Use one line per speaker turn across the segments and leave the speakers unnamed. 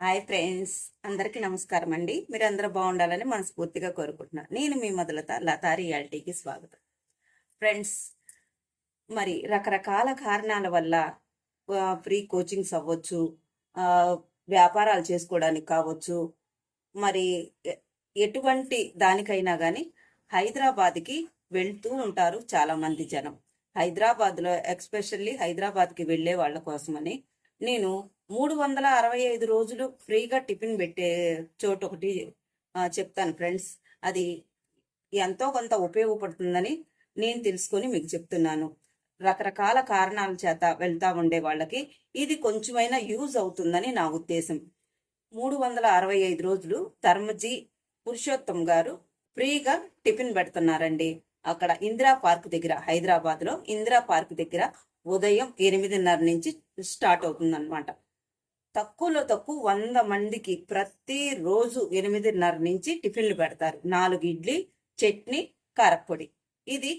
Hi friends అందరికీ నమస్కారం అండి. మీరు అందరూ బాగుండాలని మనస్ఫూర్తిగా కోరుకుంటున్నాను. నేను మీ మొదలత లతా రియాలిటీకి స్వాగతం. ఫ్రెండ్స్ మరి రకరకాల కారణాల వల్ల ఫ్రీ కోచింగ్స్ అవ్వచ్చు వ్యాపారాలు చేసుకోవడానికి కావచ్చు మరి ఎటువంటి దానికైనా కానీ హైదరాబాద్కి వెళ్తూ ఉంటారు చాలామంది జనం. హైదరాబాద్లో ఎక్స్పెషల్లీ హైదరాబాద్కి వెళ్ళే వాళ్ళ కోసమని నేను మూడు వందల అరవై ఐదు రోజులు ఫ్రీగా టిఫిన్ పెట్టే చోటు ఒకటి చెప్తాను ఫ్రెండ్స్. అది ఎంతో కొంత ఉపయోగపడుతుందని నేను తెలుసుకొని మీకు చెప్తున్నాను. రకరకాల కారణాల చేత వెళ్తా ఉండే వాళ్ళకి ఇది కొంచెమైనా యూజ్ అవుతుందని నా ఉద్దేశం. మూడు వందల అరవై ఐదు రోజులు ధర్మజీ పురుషోత్తం గారు ఫ్రీగా టిఫిన్ పెడుతున్నారండి. అక్కడ ఇందిరా పార్క్ దగ్గర హైదరాబాద్లో ఇందిరా పార్క్ దగ్గర ఉదయం ఎనిమిదిన్నర నుంచి స్టార్ట్ అవుతుందన్నమాట. తక్కువలో తక్కువ వంద మందికి ప్రతిరోజు ఎనిమిదిన్నర నుంచి టిఫిన్లు పెడతారు. నాలుగు ఇడ్లీ చట్నీ కారపొడి ఇది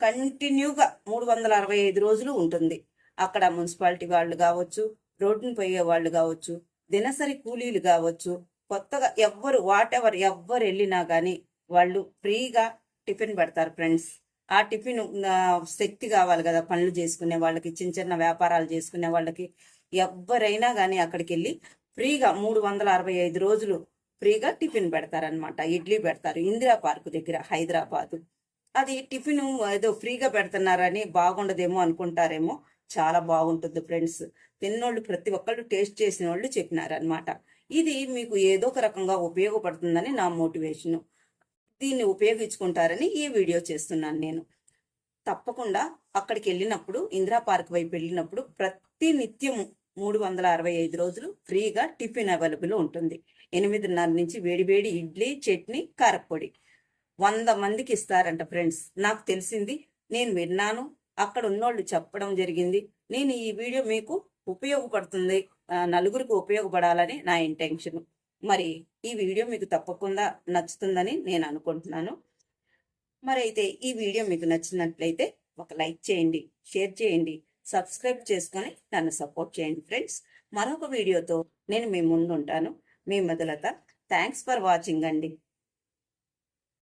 కంటిన్యూగా మూడు వందల అరవై ఐదు రోజులు ఉంటుంది. అక్కడ మున్సిపాలిటీ వాళ్ళు కావచ్చు రోడ్డును పోయే వాళ్ళు కావచ్చు దినసరి కూలీలు కావచ్చు కొత్తగా ఎవ్వరు వాట్ ఎవర్ ఎవ్వరు వెళ్ళినా కానీ వాళ్ళు ఫ్రీగా టిఫిన్ పెడతారు ఫ్రెండ్స్. ఆ టిఫిన్ శక్తి కావాలి కదా పనులు చేసుకునే వాళ్ళకి చిన్న చిన్న వ్యాపారాలు చేసుకునే వాళ్ళకి. ఎవ్వరైనా కానీ అక్కడికి వెళ్ళి ఫ్రీగా మూడు వందల అరవై ఐదు రోజులు ఫ్రీగా టిఫిన్ పెడతారనమాట ఇడ్లీ పెడతారు. ఇందిరా పార్క్ దగ్గర హైదరాబాదు. అది టిఫిన్ ఏదో ఫ్రీగా పెడుతున్నారని బాగుండదేమో అనుకుంటారేమో. చాలా బాగుంటుంది ఫ్రెండ్స్. తిన్నోళ్ళు ప్రతి ఒక్కళ్ళు టేస్ట్ చేసిన వాళ్ళు చెప్పినారనమాట ఇది మీకు ఏదో ఒక రకంగా ఉపయోగపడుతుందని నా మోటివేషన్. దీన్ని ఉపయోగించుకుంటారని ఈ వీడియో చేస్తున్నాను నేను. తప్పకుండా అక్కడికి వెళ్ళినప్పుడు ఇందిరా పార్క్ వైపు వెళ్ళినప్పుడు ప్రతి నిత్యము మూడు వందల అరవై ఐదు రోజులు ఫ్రీగా టిఫిన్ అవైలబుల్ ఉంటుంది. ఎనిమిదిన్నర నుంచి వేడివేడి ఇడ్లీ చట్నీ కారప్పొడి వంద మందికి ఇస్తారంట ఫ్రెండ్స్. నాకు తెలిసింది నేను విన్నాను అక్కడ ఉన్నోళ్ళు చెప్పడం జరిగింది. నేను ఈ వీడియో మీకు ఉపయోగపడుతుంది నలుగురికి ఉపయోగపడాలని నా ఇంటెన్షన్. మరి ఈ వీడియో మీకు తప్పకుండా నచ్చుతుందని నేను అనుకుంటున్నాను. మరి అయితే ఈ వీడియో మీకు నచ్చినట్లయితే ఒక లైక్ చేయండి షేర్ చేయండి సబ్స్క్రైబ్ చేసుకొని నన్ను సపోర్ట్ చేయండి ఫ్రెండ్స్. మరొక వీడియోతో నేను మీ ముందు ఉంటాను మీ మొదలత థ్యాంక్స్ ఫర్ వాచింగ్ అండి.